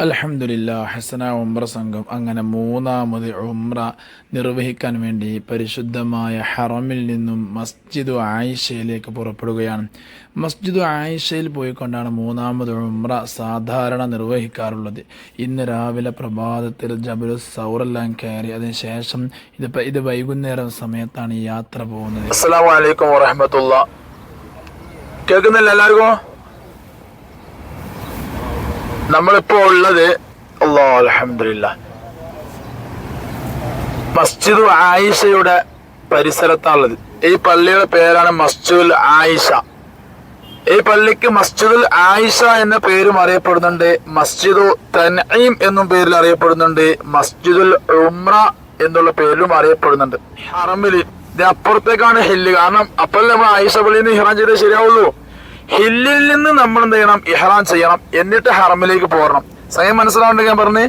അലഹമുല്ല ഹസന ഉംറ സംഘം അങ്ങനെ മൂന്നാമത് ഉംറ നിർവഹിക്കാൻ വേണ്ടി പരിശുദ്ധമായ ഹറമിൽ നിന്നും മസ്ജിദ് ആയിഷയിലേക്ക് പുറപ്പെടുകയാണ്. മസ്ജിദ് ആയിഷയിൽ പോയിക്കൊണ്ടാണ് മൂന്നാമത് ഉംറ സാധാരണ നിർവഹിക്കാറുള്ളത്. ഇന്ന് രാവിലെ പ്രഭാതത്തിൽ ജബലു സൗറെല്ലാം കയറി അതിനുശേഷം ഇത് ഇത് വൈകുന്നേരം സമയത്താണ് ഈ യാത്ര പോകുന്നത്. അസ്സലാമു അലൈക്കും വറഹമത്തുള്ള. കേൾക്കുന്നില്ല എല്ലാവർക്കും? നമ്മളിപ്പോ ഉള്ളത് അല്ലാ അലഹമില്ല മസ്ജിദ് ആയിഷയുടെ പരിസരത്താണുള്ളത്. ഈ പള്ളിയുടെ പേരാണ് മസ്ജിദുൽ ആയിഷ. ഈ പള്ളിക്ക് മസ്ജിദുൽ ആയിഷ എന്ന പേരും അറിയപ്പെടുന്നുണ്ട്. മസ്ജിദു തൻഈം എന്നും പേരിൽ അറിയപ്പെടുന്നുണ്ട്. മസ്ജിദുൽ ഉംറ എന്നുള്ള പേരിലും അറിയപ്പെടുന്നുണ്ട്. ഹറമിൽ ഇത് അപ്പുറത്തേക്കാണ് ഹില്ല്. കാരണം അപ്പോൾ നമ്മൾ ആയിഷ പള്ളിയിൽ നിന്ന് ഇഹ്റാൻ ചെയ്തേ ശരിയാവുള്ളൂ. ഹില്ലിൽ നിന്ന് നമ്മൾ എന്ത് ചെയ്യണം? ഇഹ്റാൻ ചെയ്യണം. എന്നിട്ട് ഹറമിലേക്ക് പോരണം. സമയം മനസ്സിലാവുണ്ടെങ്കിൽ ഞാൻ പറഞ്ഞ്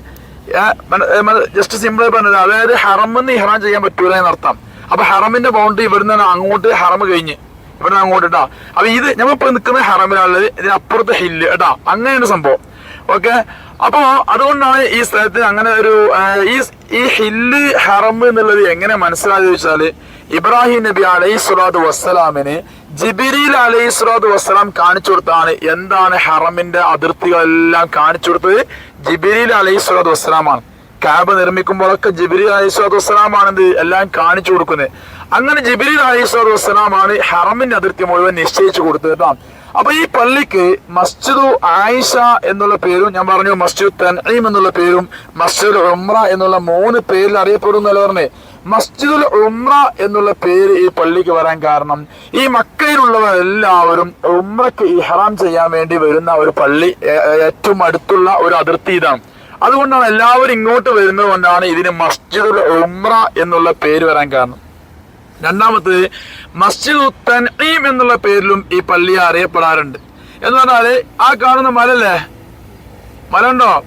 ജസ്റ്റ് സിമ്പിൾ പറഞ്ഞത്. അതായത് ഹറമെന്ന് ഇഹ്റാൻ ചെയ്യാൻ പറ്റൂല എന്നർത്ഥം. അപ്പൊ ഹറമിന്റെ ബൗണ്ടറി ഇവിടുന്ന് അങ്ങോട്ട് ഹറം കഴിഞ്ഞ്. ഇവിടെ അങ്ങോട്ട് കേട്ടാ അപ്പൊ ഇത് നമ്മളിപ്പോ നിൽക്കുന്ന ഹറമിലാണുള്ളത് ഇതിനപ്പുറത്തെ ഹില്ല് കേട്ടാ അങ്ങനെയാണ് സംഭവം. ഓക്കെ അപ്പോ അതുകൊണ്ടാണ് ഈ സ്ഥലത്തിന് അങ്ങനെ ഒരു ഈ ഈ ഹില്ല് ഹറം എന്നുള്ളത് എങ്ങനെ മനസ്സിലാക്കി വെച്ചാൽ ഇബ്രാഹിം നബി അലൈഹി സ്വലാത്തു വസ്സലാമിന് ജിബിരിൽ അലൈഹി സ്വലാത്തു വസ്സലാം കാണിച്ചു കൊടുത്താണ് എന്താണ് ഹറമിന്റെ അതിർത്തികളെല്ലാം കാണിച്ചു കൊടുത്തത് ജിബിരിൽ അലൈഹി സ്വലാത്തു വസ്സലാമാണ്. ക്യാബ് നിർമ്മിക്കുമ്പോഴൊക്കെ ജിബിരി അലൈഹി സ്വലാത്തു വസ്സലാമാണ് ഇത് എല്ലാം കാണിച്ചു കൊടുക്കുന്നത്. അങ്ങനെ ജിബിരി അലൈഹി സ്വലാത്തു വസ്സലാമാണ് ഹറമിന്റെ അതിർത്തി മുഴുവൻ നിശ്ചയിച്ചു കൊടുത്തത് കേട്ടോ. അപ്പൊ ഈ പള്ളിക്ക് മസ്ജിദു ആയിഷ എന്നുള്ള പേരും ഞാൻ പറഞ്ഞു മസ്ജിദ് തൻഈം എന്നുള്ള പേരും മസ്ജിദുൽ ഉംറ എന്നുള്ള മൂന്ന് പേരിൽ അറിയപ്പെടുന്നല്ലോ പറഞ്ഞേ? മസ്ജിദുൽ ഉംറ എന്നുള്ള പേര് ഈ പള്ളിക്ക് വരാൻ കാരണം ഈ മക്കയിലുള്ളവർ എല്ലാവരും ഉംറക്ക് ഇഹ്റാം ചെയ്യാൻ വേണ്ടി വരുന്ന ഒരു പള്ളി ഏറ്റവും അടുത്തുള്ള ഒരു അതിർത്തി ഇതാണ്. അതുകൊണ്ടാണ് എല്ലാവരും ഇങ്ങോട്ട് വരുന്നത് കൊണ്ടാണ് ഇതിന് മസ്ജിദുൽ ഉംറ എന്നുള്ള പേര് വരാൻ കാരണം. രണ്ടാമത് മസ്ജിദ് തൻഈം എന്നുള്ള പേരിലും ഈ പള്ളി അറിയപ്പെടാറുണ്ട്. എന്ന് പറഞ്ഞാൽ ആ കാണുന്ന മലല്ലേ? മല ഉണ്ടോ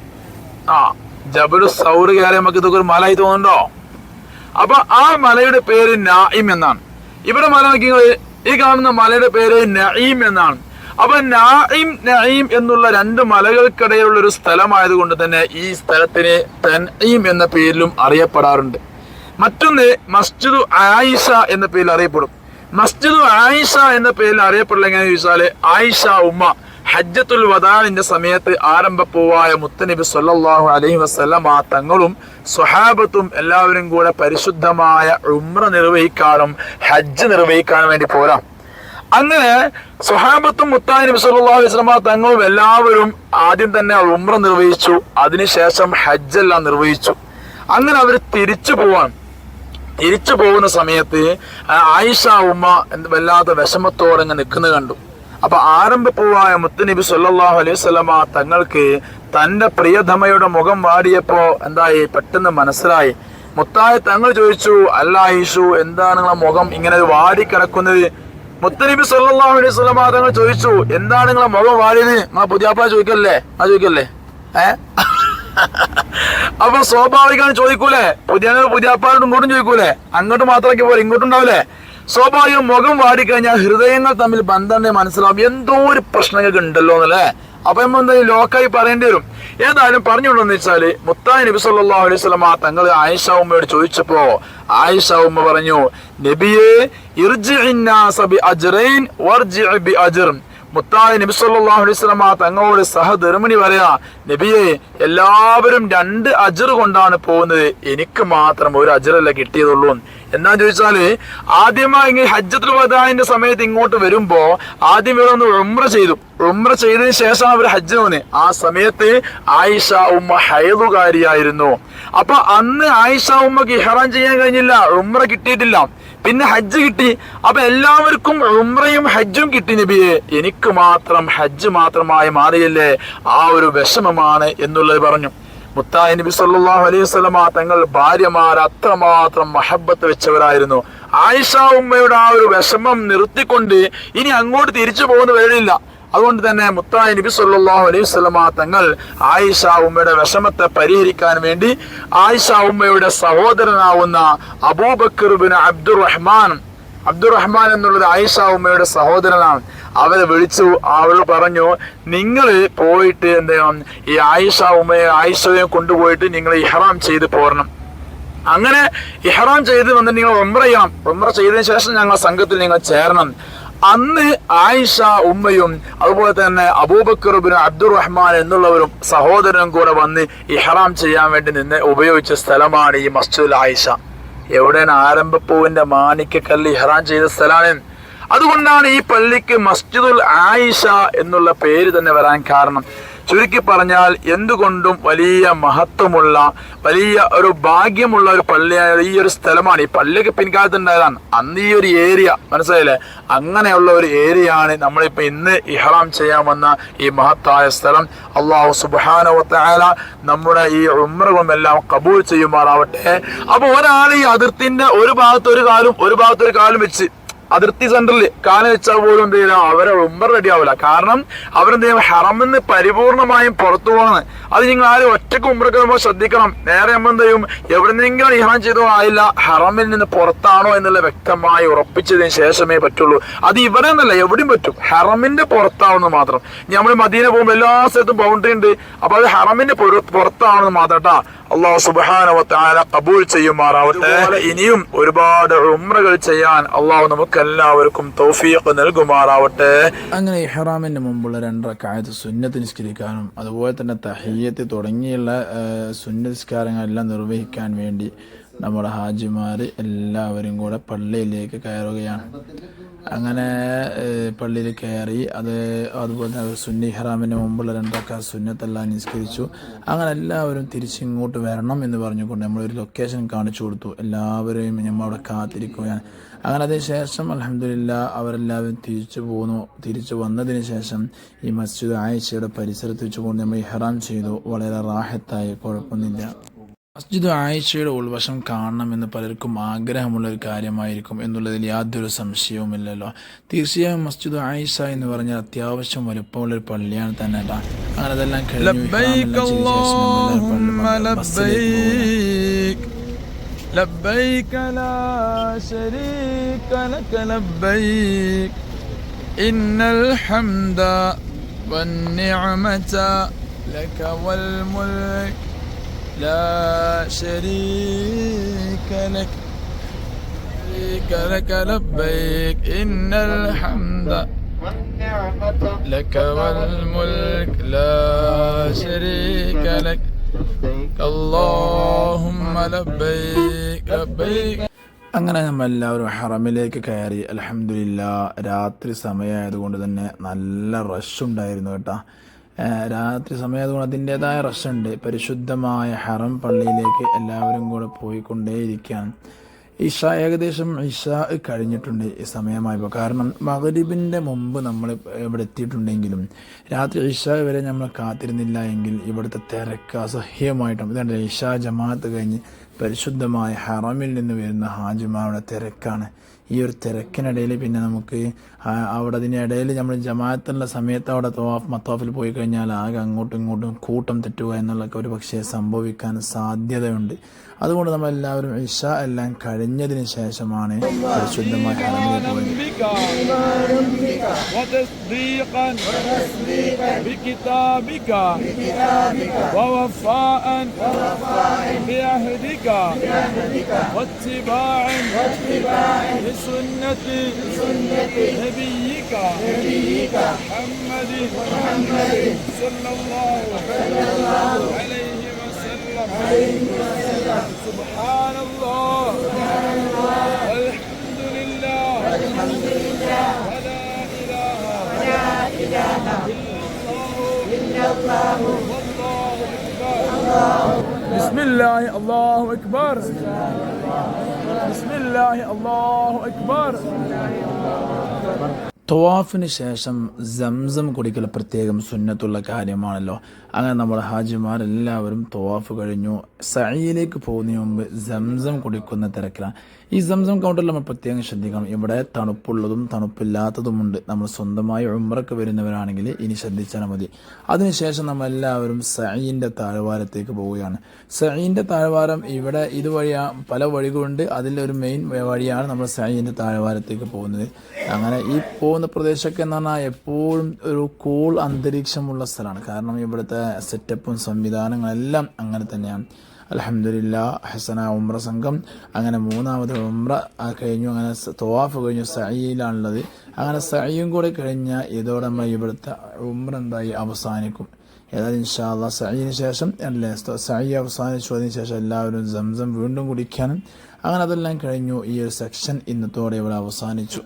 ആ ജബലു സൗർ കയറി നമുക്ക് ഇതൊക്കെ ഒരു മലയായി തോന്നുന്നുണ്ടോ? അപ്പൊ ആ മലയുടെ പേര് നായിം എന്നാണ്. ഇവിടെ മല നോക്കിയത് ഈ കാണുന്ന മലയുടെ പേര് നഈം എന്നാണ്. അപ്പൊ നായിം നഈം എന്നുള്ള രണ്ട് മലകൾക്കിടയിലുള്ള ഒരു സ്ഥലമായതുകൊണ്ട് തന്നെ ഈ സ്ഥലത്തിന് തൻഈം എന്ന പേരിലും അറിയപ്പെടാറുണ്ട്. മറ്റൊന്ന് മസ്ജിദു ആയിഷ എന്ന പേരിൽ അറിയപ്പെടും. മസ്ജിദു ആയിഷ എന്ന പേരിൽ അറിയപ്പെടില്ല എങ്ങനെയാണെന്ന് ചോദിച്ചാൽ ആയിഷ ഉമ്മ ഹജ്ജത്തുൽ വദാനിന്റെ സമയത്ത് ആരംഭപ്പൂവായ മുത്തനബി സല്ലല്ലാഹു അലൈഹി വസ്ലം ആ തങ്ങളും സ്വഹാബത്തും എല്ലാവരും കൂടെ പരിശുദ്ധമായ ഉംറ നിർവഹിക്കാനും ഹജ്ജ് നിർവഹിക്കാനും വേണ്ടി പോരാം. അങ്ങനെ സ്വഹാബത്തും മുത്താനബി സല്ലാഹു വസല്ലമ തങ്ങളും എല്ലാവരും ആദ്യം തന്നെ ഉംറ നിർവഹിച്ചു. അതിനുശേഷം ഹജ്ജ് ഹജ്ജെല്ലാം നിർവഹിച്ചു. അങ്ങനെ അവർ തിരിച്ചു പോവാൻ തിരിച്ചു പോകുന്ന സമയത്ത് ആയിഷ ഉമ്മ വല്ലാതെ വിഷമത്തോടെ അങ്ങ് നിൽക്കുന്നത് കണ്ടു. അപ്പൊ ആരംഭപ്പൂവായ മുത്തുനബി സല്ലാഹു അലൈഹി വസല്ലമ തങ്ങൾക്ക് തന്റെ പ്രിയതമയുടെ മുഖം വാടിയപ്പോ എന്തായി? പെട്ടെന്ന് മനസ്സിലായി. മുത്തായ തങ്ങൾ ചോദിച്ചു അല്ല ആയിഷു എന്താണ് നിങ്ങളെ മുഖം ഇങ്ങനെ വാടി കിടക്കുന്നത് മുത്തനബി സല്ലാഹു അലൈഹി വസല്ലമ തങ്ങൾ ചോദിച്ചു എന്താണ് നിങ്ങളെ മുഖം വാടിയത്? നിങ്ങളെ പുതിയാപ്പ ചോദിക്കല്ലേ? ആ ചോദിക്കല്ലേ? ഏ? അപ്പൊ സ്വാഭാവികമാണ് ചോദിക്കൂലേ? പുതിയ പുതിയാപ്പാരോട് ഇങ്ങോട്ടും ചോദിക്കൂലേ? അങ്ങോട്ട് മാത്രമൊക്കെ പോലെ ഇങ്ങോട്ടും ഉണ്ടാവില്ലേ സ്വാഭാവികം മുഖം വാടിക്കഴിഞ്ഞാൽ ഹൃദയങ്ങൾ തമ്മിൽ ബന്ധം മനസ്സിലാവും. എന്തോ ഒരു പ്രശ്നങ്ങൾക്ക് ഉണ്ടല്ലോ എന്നല്ലേ? അപ്പൊ നമ്മൾ എന്താ ലോക്കായി പറയേണ്ടി വരും. ഏതായാലും പറഞ്ഞുകൊണ്ടെന്ന് വെച്ചാൽ മുത്തായി നബി സല്ലാ അലൈഹി വസല്ലം തങ്ങൾ ആയിഷ ഉമ്മയോട് ചോദിച്ചപ്പോ ആയിഷ ഉമ്മ പറഞ്ഞു നബിയെ മുത്തായ നബി സല്ലല്ലാഹു അലൈഹി വസല്ലമ തങ്ങളോട് സഹധർമ്മിണി പറയാ നബിയെ എല്ലാവരും രണ്ട് അജർ കൊണ്ടാണ് പോകുന്നത്. എനിക്ക് മാത്രം ഒരു അജറല്ല കിട്ടിയതുള്ളൂ. എന്താ ചോദിച്ചാൽ ആദ്യമായി ഹജ്ജത്തുൽ വദാഇന്റെ സമയത്ത് ഇങ്ങോട്ട് വരുമ്പോ ആദ്യം ഇവിടെ ഒന്ന് ഉംറ ചെയ്തു. ഉമ്ര ചെയ്തതിന് ശേഷം അവർ ഹജ്ജ് വന്ന്. ആ സമയത്ത് ആയിഷ ഉമ്മ ഹൈലുകാരിയായിരുന്നു അപ്പൊ അന്ന് ആയിഷ ഉമ്മക്ക് ഇഹ്റാൻ ചെയ്യാൻ കഴിഞ്ഞില്ല ഉമ്ര കിട്ടിയിട്ടില്ല. പിന്നെ ഹജ്ജ് കിട്ടി. അപ്പൊ എല്ലാവർക്കും ഉമ്രയും ഹജ്ജും കിട്ടി നബിയെ. എനിക്ക് മാത്രം ഹജ്ജ് മാത്രമായി മാറിയല്ലേ? ആ ഒരു വിഷമമാണ് എന്നുള്ളത് പറഞ്ഞു. മുത്തായ നബി സല്ലല്ലാഹു അലൈഹി വസല്ലമ തങ്ങൾ ഭാര്യമാർ അത്രമാത്രം മഹബത്ത് വെച്ചവരായിരുന്നു. ആയിഷ ഉമ്മയുടെ ആ ഒരു വിഷമം നിർത്തിക്കൊണ്ട് ഇനി അങ്ങോട്ട് തിരിച്ചു പോകുന്ന വഴിയില്ല. അതുകൊണ്ട് തന്നെ മുത്തായ നബി സല്ലല്ലാഹു അലൈഹി വസല്ലമ തങ്ങൾ ആയിഷ ഉമ്മയുടെ വിഷമത്തെ പരിഹരിക്കാൻ വേണ്ടി ആയിഷ ഉമ്മയുടെ സഹോദരനാവുന്ന Abu Bakr bin Abdur Rahman Abdur Rahman എന്നുള്ളത് ആയിഷ ഉമ്മയുടെ സഹോദരനാണ്. അവരെ വിളിച്ചു അവൾ പറഞ്ഞു നിങ്ങൾ പോയിട്ട് എന്ത് ചെയ്യണം? ഈ ആയിഷ ഉമ്മയെ ആയിഷയെ കൊണ്ടുപോയിട്ട് നിങ്ങൾ ഇഹ്റാം ചെയ്ത് പോരണം. അങ്ങനെ ഇഹ്റാം ചെയ്ത് വന്ന് നിങ്ങൾ ഒമ്ര ചെയ്യണം. ഒമ്ര ചെയ്തതിനു ശേഷം ഞങ്ങൾ സംഘത്തിൽ നിങ്ങൾ ചേരണം. അന്ന് ആയിഷ ഉമ്മയും അതുപോലെ തന്നെ അബൂബക്കറുബിന് അബ്ദുറഹ്മാൻ എന്നുള്ളവരും സഹോദരനും കൂടെ വന്ന് ഇഹ്റാം ചെയ്യാൻ വേണ്ടി നിന്നെ ഉപയോഗിച്ച സ്ഥലമാണ് ഈ മസ്ജിദുൽ ആയിഷ. എവിടെയാണ് ആരംഭപ്പൂവിന്റെ മാണിക്കക്കല്ല് ഇഹ്റാൻ ചെയ്ത സ്ഥലമാണ്? അതുകൊണ്ടാണ് ഈ പള്ളിക്ക് മസ്ജിദുൽ ആയിഷ എന്നുള്ള പേര് തന്നെ വരാൻ കാരണം. ചുരുക്കി പറഞ്ഞാൽ എന്തുകൊണ്ടും വലിയ മഹത്വമുള്ള വലിയ ഒരു ഭാഗ്യമുള്ള ഒരു പള്ളിയായ ഈ ഒരു സ്ഥലമാണ്. ഈ പള്ളിയൊക്കെ പിൻകാലത്ത് ഉണ്ടായതാണ് അന്ന് ഈ ഒരു ഏരിയ മനസ്സിലായില്ലേ? അങ്ങനെയുള്ള ഒരു ഏരിയ ആണ് നമ്മളിപ്പോ ഇന്ന് ഇഹ്റാം ചെയ്യാൻ വന്ന ഈ മഹത്തായ സ്ഥലം. അള്ളാഹു സുബാനവത്തായ നമ്മുടെ ഈ ഉമ്രകളും എല്ലാം കബൂൾ ചെയ്യുമാറാവട്ടെ. അപ്പൊ ഒരാൾ ഈ അതിർത്തിന്റെ ഒരു ഭാഗത്ത് ഒരു കാലും ഒരു ഭാഗത്ത് ഒരു കാലും വെച്ച് അതിർത്തി സെന്ററിൽ കാലം വെച്ചാൽ പോലും എന്ത് ചെയ്യില്ല അവരെ ഉമ്മർ റെഡി ആവില്ല. കാരണം അവരെന്ത് ചെയ്യും? ഹറമെന്ന് പരിപൂർണമായും പുറത്തു പോകണം അത് നിങ്ങൾ ആരും ഒറ്റയ്ക്ക് ഉമ്മറൊക്കെ നമ്മൾ ശ്രദ്ധിക്കണം. നേരെ നമ്മൾ എന്ത് ചെയ്യും? എവിടെന്നെങ്കിലും ഇഹാൻ ചെയ്തോ ആയില്ല ഹറമിൽ നിന്ന് പുറത്താണോ എന്നുള്ള വ്യക്തമായി ഉറപ്പിച്ചതിന് ശേഷമേ പറ്റുള്ളൂ. അത് ഇവിടെ നിന്നല്ല എവിടെയും പറ്റും. ഹറമിന്റെ പുറത്താവുന്ന മാത്രം. നമ്മൾ മദീന പോകുമ്പോൾ എല്ലാ സ്ഥലത്തും ബൗണ്ടറി ഉണ്ട്. അപ്പൊ അത് ഹറമിന്റെ പുറത്താവുന്ന മാത്രം കേട്ടാ അള്ളാഹു സുബാനവത്താല കബൂൽ ചെയ്യുമാറാവട്ടെ. ഇനിയും ഒരുപാട് ഉമ്രകൾ ചെയ്യാൻ അള്ളാഹു നമുക്ക് എല്ലാവർക്കും തൗഫീഖ് നൽകുമാറാവട്ടെ. അങ്ങനെ ഇഹ്റാമിന്റെ മുമ്പുള്ള രണ്ടരക്കായത്ത് സുന്നത്ത് നിസ്കരിക്കാനും അതുപോലെ തന്നെ തഹയ്യത്ത് തുടങ്ങിയുള്ള സുന്നസ്കാരങ്ങളെല്ലാം നിർവഹിക്കാൻ വേണ്ടി നമ്മുടെ ഹാജിമാർ എല്ലാവരും കൂടെ പള്ളിയിലേക്ക് കയറുകയാണ്. അങ്ങനെ പള്ളിയിൽ കയറി അത് അതുപോലെ തന്നെ സുന്നി ഹറാമിന് മുമ്പുള്ള രണ്ടൊക്കെ സുന്നത്തെല്ലാം നിസ്കരിച്ചു. അങ്ങനെ എല്ലാവരും തിരിച്ചിങ്ങോട്ട് വരണം എന്ന് പറഞ്ഞുകൊണ്ട് നമ്മളൊരു ലൊക്കേഷൻ കാണിച്ചു കൊടുത്തു. എല്ലാവരെയും നമ്മൾ അവിടെ കാത്തിരിക്കുകയാണ്. അങ്ങനെ അതിന് ശേഷം അലഹമില്ല അവരെല്ലാവരും തിരിച്ചു പോന്നു. തിരിച്ചു വന്നതിന് ശേഷം ഈ മസ്ജിദ് ആയിഷയുടെ പരിസരത്ത് വെച്ചുകൊണ്ട് നമ്മൾ ഇഹ്റാം ചെയ്തു. വളരെ റാഹത്തായി കുഴപ്പമൊന്നുമില്ല. മസ്ജിദ് ആയിഷയുടെ ഉൾവശം കാണണമെന്ന് പലർക്കും ആഗ്രഹമുള്ള ഒരു കാര്യമായിരിക്കും എന്നുള്ളതിൽ യാതൊരു സംശയവുമില്ലല്ലോ. തീർച്ചയായും മസ്ജിദ് ആയിഷ എന്ന് പറഞ്ഞാൽ അത്യാവശ്യം വലുപ്പമുള്ള ഒരു പള്ളിയാണ് തന്നെ. അങ്ങനെ അതെല്ലാം കഴിഞ്ഞു. لا شريك لك لبيك إن الحمد والنعمة لك والملك لا شريك لك شريك لك لبيك إن الحمد لك والملك لا شريك لك اللهم لبيك لبيك അങ്ങനെ നമ്മൾ എല്ലാവരും ഹറമിലേക്ക് കയറി അലഹമില്ല രാത്രി സമയമായതുകൊണ്ട് തന്നെ നല്ല റഷ് ഉണ്ടായിരുന്നു കേട്ടോ ഏഹ് രാത്രി സമയമായതുകൊണ്ട് അതിന്റെതായ റഷുണ്ട്. പരിശുദ്ധമായ ഹറം പള്ളിയിലേക്ക് എല്ലാവരും കൂടെ പോയിക്കൊണ്ടേയിരിക്കുകയാണ്. ഇഷ ഏകദേശം ഇഷ കഴിഞ്ഞിട്ടുണ്ട് ഈ സമയമായപ്പോൾ. കാരണം മകരീബിന്റെ മുമ്പ് നമ്മൾ ഇവിടെ എത്തിയിട്ടുണ്ടെങ്കിലും രാത്രി ഇഷ വരെ നമ്മൾ കാത്തിരുന്നില്ല എങ്കിൽ ഇവിടുത്തെ തിരക്ക് അസഹ്യമായിട്ടും. ഇതുണ്ട് ഇഷ ജമാഅത്ത് കഴിഞ്ഞ് പരിശുദ്ധമായ ഹറമിൽ നിന്ന് വരുന്ന ഹാജിമാരുടെ തിരക്കാണ്. ഈ ഒരു തിരക്കിനിടയിൽ പിന്നെ നമുക്ക് അവിടെ അതിനിടയിൽ നമ്മൾ ജമാഅത്തുള്ള സമയത്ത് അവിടെ തോഫ് മത്തോഫിൽ പോയി കഴിഞ്ഞാൽ ആകെ അങ്ങോട്ടും ഇങ്ങോട്ടും കൂട്ടം തെറ്റുക എന്നുള്ളതൊക്കെ ഒരു പക്ഷേ സംഭവിക്കാൻ സാധ്യതയുണ്ട് അതുകൊണ്ട് നമ്മൾ എല്ലാവരും ഇഷ എല്ലാം കഴിഞ്ഞതിന് ശേഷമാണ് പോയത് بسنة بسنة نبيك نبيك محمد محمد صلى الله صلى الله عليه وسلم. عليه وسلم سبحان الله. سبحان الله الحمد لله. الحمد لله ولا إله ولا إله إلا الله. والله أكبر. الله بسم الله الله أكبر. لله الله أكبر. തവാഫിന് ശേഷം സംസം കുടിക്കൽ പ്രത്യേകം സുന്നത്തുള്ള കാര്യമാണല്ലോ. അങ്ങനെ നമ്മുടെ ഹാജിമാരെല്ലാവരും തവാഫ് കഴിഞ്ഞു. സഴിയിലേക്ക് പോകുന്നതിന് മുമ്പ് സംസം കുടിക്കുന്ന തിരക്കിലാണ്. ഈ സംസം കൗണ്ടറിൽ നമ്മൾ പ്രത്യേകം ശ്രദ്ധിക്കണം. ഇവിടെ തണുപ്പുള്ളതും തണുപ്പില്ലാത്തതുമുണ്ട്. നമ്മൾ സ്വന്തമായി ഉമ്രക്ക് വരുന്നവരാണെങ്കിൽ ഇനി ശ്രദ്ധിച്ചാൽ മതി. അതിനുശേഷം നമ്മൾ എല്ലാവരും സൈന്റെ താഴ്വാരത്തേക്ക് പോവുകയാണ്. സൈന്റെ താഴ്വാരം ഇവിടെ ഇതുവഴി പല വഴികളുണ്ട്. അതിലൊരു മെയിൻ വഴിയാണ് നമ്മൾ സൈന്റെ താഴ്വാരത്തേക്ക് പോകുന്നത്. അങ്ങനെ ഈ പോകുന്ന പ്രദേശമൊക്കെ എന്ന് പറഞ്ഞാൽ എപ്പോഴും ഒരു കൂൾ അന്തരീക്ഷമുള്ള സ്ഥലമാണ്. കാരണം ഇവിടുത്തെ സെറ്റപ്പും സംവിധാനങ്ങളെല്ലാം അങ്ങനെ തന്നെയാണ്. അലഹമില്ല ഹസന ഉമ്ര സംഘം അങ്ങനെ മൂന്നാമത് ഉമ്ര കഴിഞ്ഞു അങ്ങനെ തവാഫ് കഴിഞ്ഞു സയ്യിലാണുള്ളത് അങ്ങനെ സയ്യും കൂടെ കഴിഞ്ഞാൽ ഇതോടെ നമ്മൾ ഇവിടുത്തെ ഉമ്ര എന്തായി അവസാനിക്കും. ഏതായാലും ഇൻഷാല്ല സയ്യിന് ശേഷം അല്ലേ സഹി അവസാനിച്ചു അതിന് ശേഷം എല്ലാവരും സംസം വീണ്ടും കുടിക്കാനും. അങ്ങനെ അതെല്ലാം കഴിഞ്ഞു ഈ ഒരു സെക്ഷൻ ഇന്നത്തോടെ ഇവിടെ അവസാനിച്ചു.